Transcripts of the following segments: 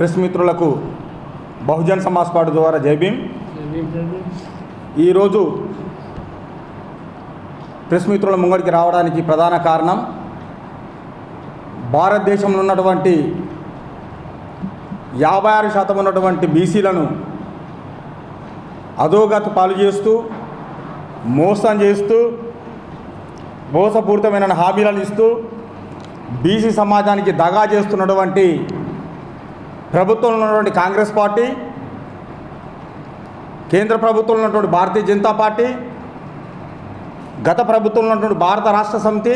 Press మిత్రులకు Bahujan Samaj party ద్వారా జై భీమ్. ఈరోజు ప్రెస్ మిత్రుల ముంగడికి రావడానికి ప్రధాన కారణం భారతదేశంలో ఉన్నటువంటి యాభై ఆరు శాతం ఉన్నటువంటి బీసీలను అధోగత పాలు చేస్తూ మోసం చేస్తూ మోసపూరితమైన హామీలను ఇస్తూ బీసీ సమాజానికి దగా చేస్తున్నటువంటి ప్రభుత్వంలో ఉన్నటువంటి కాంగ్రెస్ పార్టీ కేంద్ర ప్రభుత్వంలో ఉన్నటువంటి భారతీయ జనతా పార్టీ గత ప్రభుత్వంలో ఉన్నటువంటి భారత రాష్ట్ర సమితి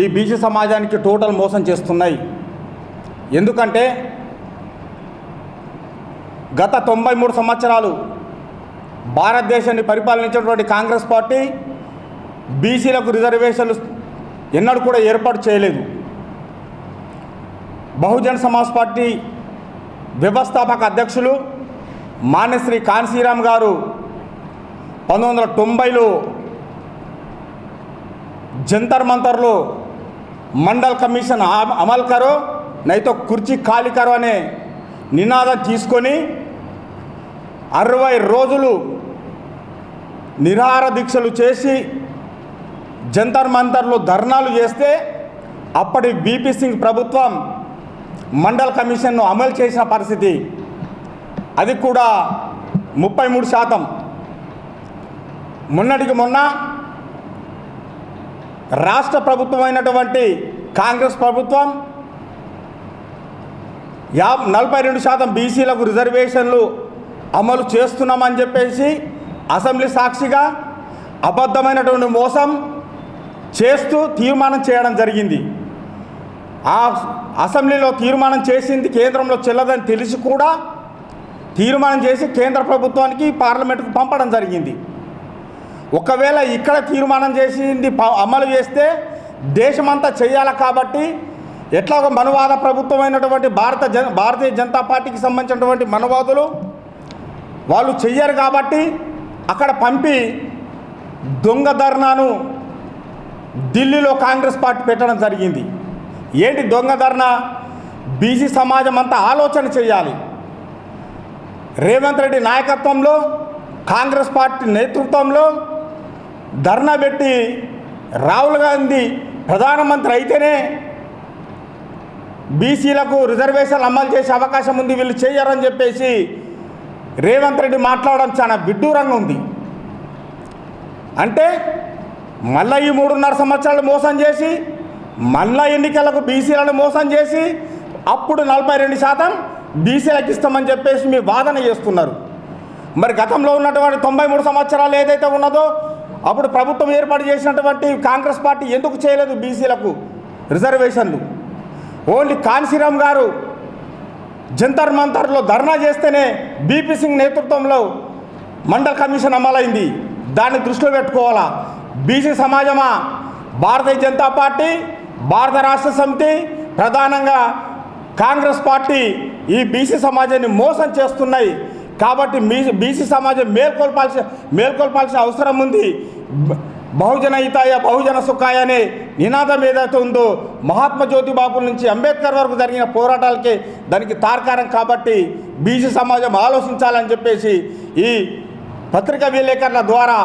ఈ బీసీ సమాజానికి టోటల్ మోసం చేస్తున్నాయి. ఎందుకంటే గత తొంభై మూడు సంవత్సరాలు భారతదేశాన్ని పరిపాలించినటువంటి కాంగ్రెస్ పార్టీ బీసీలకు రిజర్వేషన్లు ఎన్నడూ కూడా ఏర్పాటు చేయలేదు. బహుజన్ సమాజ్ పార్టీ వ్యవస్థాపక అధ్యక్షులు మాన్యశ్రీ కాన్సీరామ్ గారు పంతొమ్మిది వందల తొంభైలో జంతర్ మంతర్లో మండల్ కమిషన్ అమ- కరో నైతో కుర్చీ ఖాళీ కరో అనే నినాదం తీసుకొని అరవై రోజులు నిరాహార దీక్షలు చేసి జంతర్ మంతర్లో ధర్నాలు చేస్తే అప్పటి బీపీ సింగ్ ప్రభుత్వం మండల్ కమిషన్ను అమలు చేసిన పరిస్థితి అది కూడా ముప్పై మూడు శాతం. మొన్నటికి మొన్న రాష్ట్ర ప్రభుత్వం అయినటువంటి కాంగ్రెస్ ప్రభుత్వం యా నలభై రెండు శాతం బీసీలకు రిజర్వేషన్లు అమలు చేస్తున్నామని చెప్పేసి అసెంబ్లీ సాక్షిగా అబద్ధమైనటువంటి మోసం చేస్తూ తీర్మానం చేయడం జరిగింది. ఆ అసెంబ్లీలో తీర్మానం చేసింది కేంద్రంలో చెల్లదని తెలిసి కూడా తీర్మానం చేసి కేంద్ర ప్రభుత్వానికి పార్లమెంటుకు పంపడం జరిగింది. ఒకవేళ ఇక్కడ తీర్మానం చేసింది ప- అమలు చేస్తే దేశమంతా చేయాలి కాబట్టి ఎట్లా ఒక మనువాద ప్రభుత్వమైనటువంటి భారత జన భారతీయ జనతా పార్టీకి సంబంధించినటువంటి మనువాదులు వాళ్ళు చెయ్యరు కాబట్టి అక్కడ పంపి దొంగ ధర్నాను ఢిల్లీలో కాంగ్రెస్ పార్టీ పెట్టడం జరిగింది. ఏంటి దొంగ ధర్న? బీసీ సమాజం అంతా ఆలోచన చేయాలి. రేవంత్ రెడ్డి నాయకత్వంలో కాంగ్రెస్ పార్టీ నేతృత్వంలో ధర్నా పెట్టి రాహుల్ గాంధీ ప్రధానమంత్రి అయితేనే బీసీలకు రిజర్వేషన్లు అమలు చేసే అవకాశం ఉంది వీళ్ళు చేయరని చెప్పేసి రేవంత్ రెడ్డి మాట్లాడడం చాలా విడ్డూరంగా ఉంది. అంటే మళ్ళీ ఈ మూడున్నర సంవత్సరాలు మోసం చేసి మళ్ళా ఎన్నికలకు బీసీలను మోసం చేసి అప్పుడు నలభై రెండు శాతం బీసీలకు ఇస్తామని చెప్పేసి మీ వాదన చేస్తున్నారు. మరి గతంలో ఉన్నటువంటి తొంభై మూడు సంవత్సరాలు ఏదైతే ఉన్నదో అప్పుడు ప్రభుత్వం ఏర్పాటు చేసినటువంటి కాంగ్రెస్ పార్టీ ఎందుకు చేయలేదు బీసీలకు? రిజర్వేషన్లు. ఓన్లీ కాన్సీరామ్ గారు జంతర్ మంతర్లో ధర్నా చేస్తేనే బీపీ సింగ్ నేతృత్వంలో మండల్ కమిషన్ అమలైంది. దాన్ని దృష్టిలో పెట్టుకోవాలా? బీసీ సమాజమా? భారతీయ జనతా పార్టీ భారత రాష్ట్ర సమితి ప్రధానంగా కాంగ్రెస్ పార్టీ ఈ బీసీ సమాజాన్ని మోసం చేస్తున్నాయి. కాబట్టి మీ బీసీ సమాజం మేల్కొల్పాల్సిన మేల్కొల్పాల్సిన అవసరం ఉంది. బహుజన హితాయ బహుజన సుఖాయ అనే నినాదం ఏదైతే ఉందో మహాత్మా జ్యోతిబాబు నుంచి అంబేద్కర్ వరకు జరిగిన పోరాటాలకే దానికి తార్కారం కాబట్టి బీసీ సమాజం ఆలోచించాలని చెప్పేసి ఈ పత్రికా విలేకరుల ద్వారా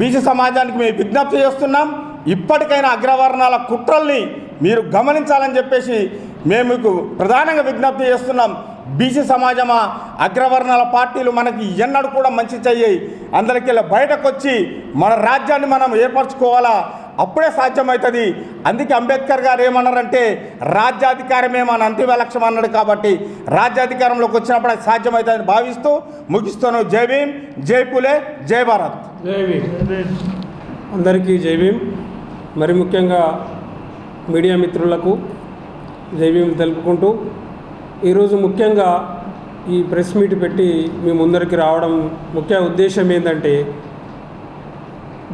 బీసీ సమాజానికి మేము విజ్ఞప్తి చేస్తున్నాం. ఇప్పటికైనా అగ్రవర్ణాల కుట్రల్ని మీరు గమనించాలని చెప్పేసి మేము మీకు ప్రధానంగా విజ్ఞప్తి చేస్తున్నాం. బీసీ సమాజమా అగ్రవర్ణాల పార్టీలు మనకి ఎన్నడూ కూడా మంచి చెయ్యి అందరికీ బయటకు వచ్చి మన రాజ్యాన్ని మనం ఏర్పరచుకోవాలా? అప్పుడే సాధ్యమవుతుంది అందుకే అంబేద్కర్ గారు ఏమన్నారంటే రాజ్యాధికారమే మన అంతిమ లక్ష్యం అన్నాడు కాబట్టి రాజ్యాధికారంలోకి వచ్చినప్పుడు అది సాధ్యమవుతుందని భావిస్తూ ముగిస్తాను జై భీమ్ జై పులే జై భారత్. జై భీమ్. అందరికీ జై భీమ్. మరి ముఖ్యంగా మీడియా మిత్రులకు జై తెలుపుకుంటూ ఈరోజు ముఖ్యంగా ఈ ప్రెస్ మీట్ పెట్టి మీ ముందరికి రావడం ముఖ్య ఉద్దేశం ఏంటంటే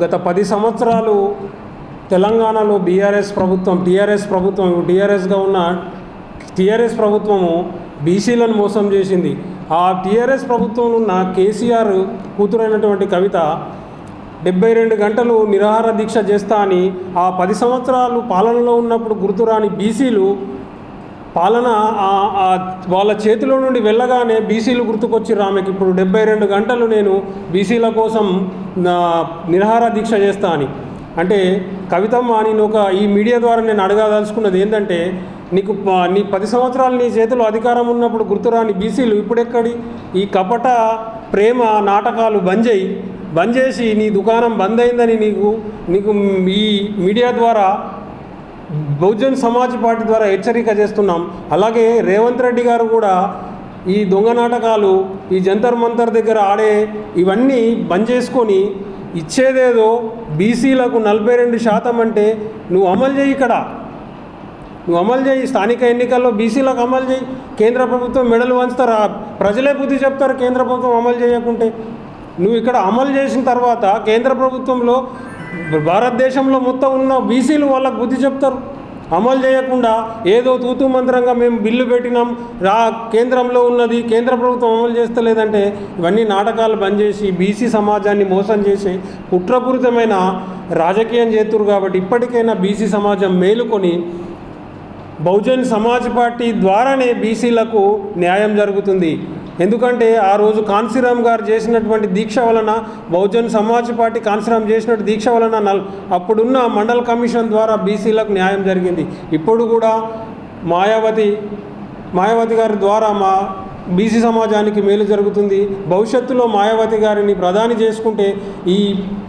గత పది సంవత్సరాలు తెలంగాణలో బీఆర్ఎస్ ప్రభుత్వం టీఆర్ఎస్ ప్రభుత్వం టీఆర్ఎస్గా ఉన్న టీఆర్ఎస్ ప్రభుత్వము బీసీలను మోసం చేసింది. ఆ టీఆర్ఎస్ ప్రభుత్వంలో ఉన్న కేసీఆర్ కూతురైనటువంటి కవిత డెబ్బై రెండు గంటలు నిరాహార దీక్ష చేస్తా అని ఆ పది సంవత్సరాలు పాలనలో ఉన్నప్పుడు గుర్తురాని బీసీలు పాలన వాళ్ళ చేతిలో నుండి వెళ్ళగానే బీసీలు గుర్తుకొచ్చి ఆమెకి. ఇప్పుడు డెబ్బై రెండు గంటలు నేను బీసీల కోసం నిరాహార దీక్ష చేస్తా అని. అంటే కవితమ్మ నేను ఒక ఈ మీడియా ద్వారా నేను అడగదలుచుకున్నది ఏంటంటే నీకు నీ పది సంవత్సరాలు నీ చేతిలో అధికారం ఉన్నప్పుడు గుర్తురాని బీసీలు ఇప్పుడెక్కడి? ఈ కపట ప్రేమ నాటకాలు బంద్ చేయి బంద్ చేసి నీ దుకాణం బంద్ అయిందని నీకు నీకు ఈ మీడియా ద్వారా బహుజన్ సమాజ్ పార్టీ ద్వారా హెచ్చరిక చేస్తున్నాం. అలాగే రేవంత్ రెడ్డి గారు కూడా ఈ దొంగ నాటకాలు ఈ జంతర్ మంతర్ దగ్గర ఆడే ఇవన్నీ బంద్ చేసుకొని ఇచ్చేదేదో బీసీలకు నలభై రెండు శాతం అంటే నువ్వు అమలు చేయి ఇక్కడ. నువ్వు అమలు చేయి. స్థానిక ఎన్నికల్లో బీసీలకు అమలు చేయి. కేంద్ర ప్రభుత్వం మెడలు వంచుతారు. ప్రజలే బుద్ధి చెప్తారు కేంద్ర ప్రభుత్వం అమలు చేయకుంటే. నువ్వు ఇక్కడ అమలు చేసిన తర్వాత కేంద్ర ప్రభుత్వంలో భారతదేశంలో మొత్తం ఉన్న బీసీలు వాళ్ళకు బుద్ధి చెప్తారు. అమలు చేయకుండా ఏదో తూతూ మంత్రంగా మేము బిల్లు పెట్టినాం రా కేంద్రంలో ఉన్నది కేంద్ర ప్రభుత్వం అమలు చేస్తలేదంటే ఇవన్నీ నాటకాలు బంద్ చేసి బీసీ సమాజాన్ని మోసం చేసి కుట్రపూరితమైన రాజకీయం చేతురు కాబట్టి ఇప్పటికైనా బీసీ సమాజం మేలుకొని బహుజన్ సమాజ్ పార్టీ ద్వారానే బీసీలకు న్యాయం జరుగుతుంది. ఎందుకంటే ఆ రోజు కాన్సీరామ్ గారు చేసినటువంటి దీక్ష వలన బహుజన్ సమాజ్ పార్టీ కాన్సీరామ్ చేసినట్టు దీక్ష వలన నల్ అప్పుడున్న మండల కమిషన్ ద్వారా బీసీలకు న్యాయం జరిగింది. ఇప్పుడు కూడా మాయావతి మాయావతి గారి ద్వారా మా బీసీ సమాజానికి మేలు జరుగుతుంది. భవిష్యత్తులో మాయావతి గారిని ప్రధాని చేసుకుంటే ఈ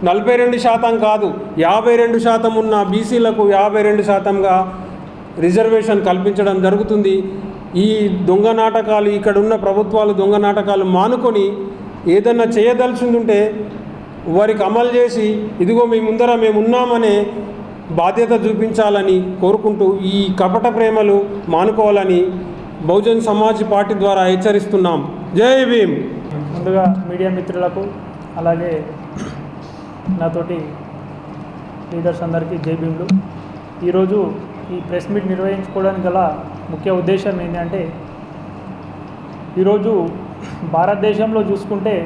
నలభై రెండు శాతం కాదు యాభై రెండు శాతం ఉన్న బీసీలకు యాభై రెండు శాతంగా రిజర్వేషన్ కల్పించడం జరుగుతుంది. ఈ దొంగ నాటకాలు ఇక్కడ ఉన్న ప్రభుత్వాలు దొంగ నాటకాలు మానుకొని ఏదన్నా చేయదలుచుంటుంటే వారికి అమలు చేసి ఇదిగో మీ ముందర మేము ఉన్నామనే బాధ్యత చూపించాలని కోరుకుంటూ ఈ కపట ప్రేమలు మానుకోవాలని బహుజన్ సమాజ్ పార్టీ ద్వారా హెచ్చరిస్తున్నాం. జై భీమ్! ముందుగా మీడియా మిత్రులకు అలాగే నాతోటి లీడర్స్ అందరికీ జై భీమ్లు. ఈరోజు ఈ ప్రెస్ మీట్ నిర్వహించుకోవడానికి గల ముఖ్య ఉద్దేశం ఏంటంటే ఈరోజు భారతదేశంలో చూసుకుంటే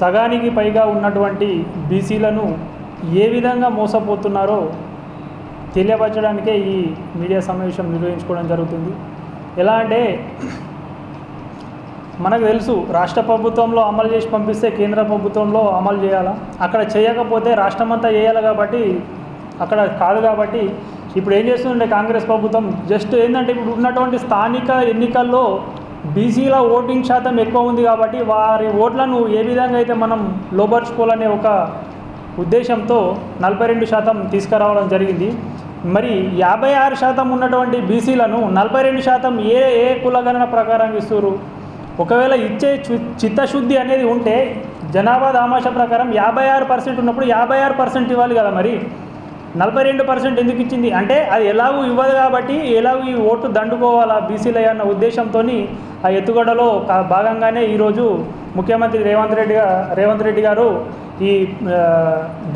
సగానికి పైగా ఉన్నటువంటి బీసీలను ఏ విధంగా మోసపోతున్నారో తెలియపరచడానికే ఈ మీడియా సమావేశం నిర్వహించుకోవడం జరుగుతుంది. ఎలా అంటే మనకు తెలుసు రాష్ట్ర ప్రభుత్వంలో అమలు చేసి పంపిస్తే కేంద్ర ప్రభుత్వంలో అమలు చేయాలా? అక్కడ చేయకపోతే రాష్ట్రమంతా చేయాలి కాబట్టి అక్కడ కాదు కాబట్టి ఇప్పుడు ఏం చేస్తుందంటే కాంగ్రెస్ ప్రభుత్వం? జస్ట్ ఏంటంటే ఇప్పుడు ఉన్నటువంటి స్థానిక ఎన్నికల్లో బీసీల ఓటింగ్ శాతం ఎక్కువ ఉంది కాబట్టి వారి ఓట్లను ఏ విధంగా అయితే మనం లోపరుచుకోవాలనే ఒక ఉద్దేశంతో నలభై రెండు శాతం తీసుకురావడం జరిగింది. మరి యాభై ఆరు శాతం ఉన్నటువంటి బీసీలను నలభై రెండు శాతం ఏ ఏ కులగణన ప్రకారం ఇస్తున్నారు ఒకవేళ ఇచ్చే చిత్తశుద్ధి అనేది ఉంటే జనాభా దామాష ప్రకారం యాభై ఆరు పర్సెంట్ ఉన్నప్పుడు యాభై ఆరు పర్సెంట్ ఇవ్వాలి కదా మరి. నలభై రెండు పర్సెంట్ ఎందుకు ఇచ్చింది? అంటే అది ఎలాగూ ఇవ్వదు కాబట్టి ఎలాగూ ఈ ఓటు దండుకోవాలా బీసీలే అన్న ఉద్దేశంతో ఆ ఎత్తుగడలో భాగంగానే ఈరోజు ముఖ్యమంత్రి రేవంత్ రెడ్డి రేవంత్ రెడ్డి గారు ఈ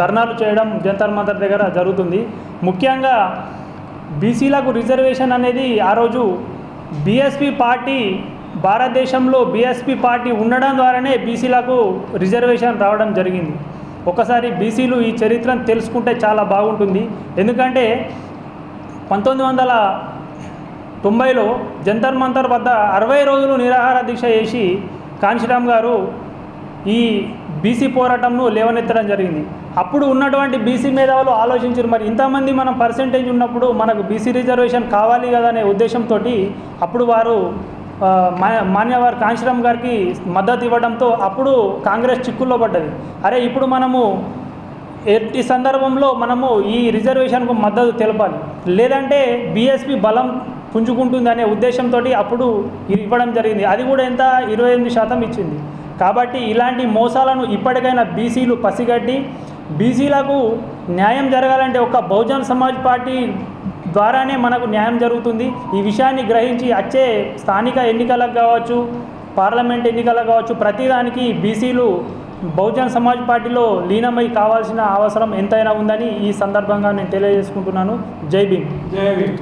ధర్నాలు చేయడం జంతర్ మంతర్ దగ్గర జరుగుతుంది. ముఖ్యంగా బీసీలకు రిజర్వేషన్ అనేది ఆ రోజు బీఎస్పీ పార్టీ భారతదేశంలో బీఎస్పీ పార్టీ ఉండడం ద్వారానే బీసీలకు రిజర్వేషన్ రావడం జరిగింది. ఒకసారి బీసీలు ఈ చరిత్రను తెలుసుకుంటే చాలా బాగుంటుంది. ఎందుకంటే పంతొమ్మిది వందల తొంభైలో జంతర్ మంతర్ వద్ద అరవై రోజులు నిరాహార దీక్ష చేసి కాంశీరామ్ గారు ఈ బీసీ పోరాటంను లేవనెత్తడం జరిగింది. అప్పుడు ఉన్నటువంటి బీసీ మేధావులు ఆలోచించారు మరి ఇంతమంది మనం పర్సెంటేజ్ ఉన్నప్పుడు మనకు బీసీ రిజర్వేషన్ కావాలి కదా అనే ఉద్దేశంతో అప్పుడు వారు మాన్యవారు కాంశీరామ్ గారికి మద్దతు ఇవ్వడంతో అప్పుడు కాంగ్రెస్ చిక్కుల్లో పడ్డది. అరే ఇప్పుడు మనము ఎట్టి సందర్భంలో మనము ఈ రిజర్వేషన్కు మద్దతు తెలపాలి. లేదంటే బీఎస్పీ బలం పుంజుకుంటుంది అనే ఉద్దేశంతో అప్పుడు ఇవ్వడం జరిగింది. అది కూడా ఎంత? ఇరవై ఎనిమిది శాతం ఇచ్చింది. కాబట్టి ఇలాంటి మోసాలను ఇప్పటికైనా బీసీలు పసిగట్టి బీసీలకు న్యాయం జరగాలంటే ఒక బహుజన్ సమాజ్ పార్టీ ద్వారానే మనకు న్యాయం జరుగుతుంది. ఈ విషయాన్ని గ్రహించి వచ్చే స్థానిక ఎన్నికలకు కావచ్చు పార్లమెంట్ ఎన్నికలకు కావచ్చు ప్రతిదానికి బీసీలు బహుజన్ సమాజ్ పార్టీలో లీనమై కావాల్సిన అవసరం ఎంతైనా ఉందని ఈ సందర్భంగా నేను తెలియజేసుకుంటున్నాను. జై భీమ్. జై భీమ్.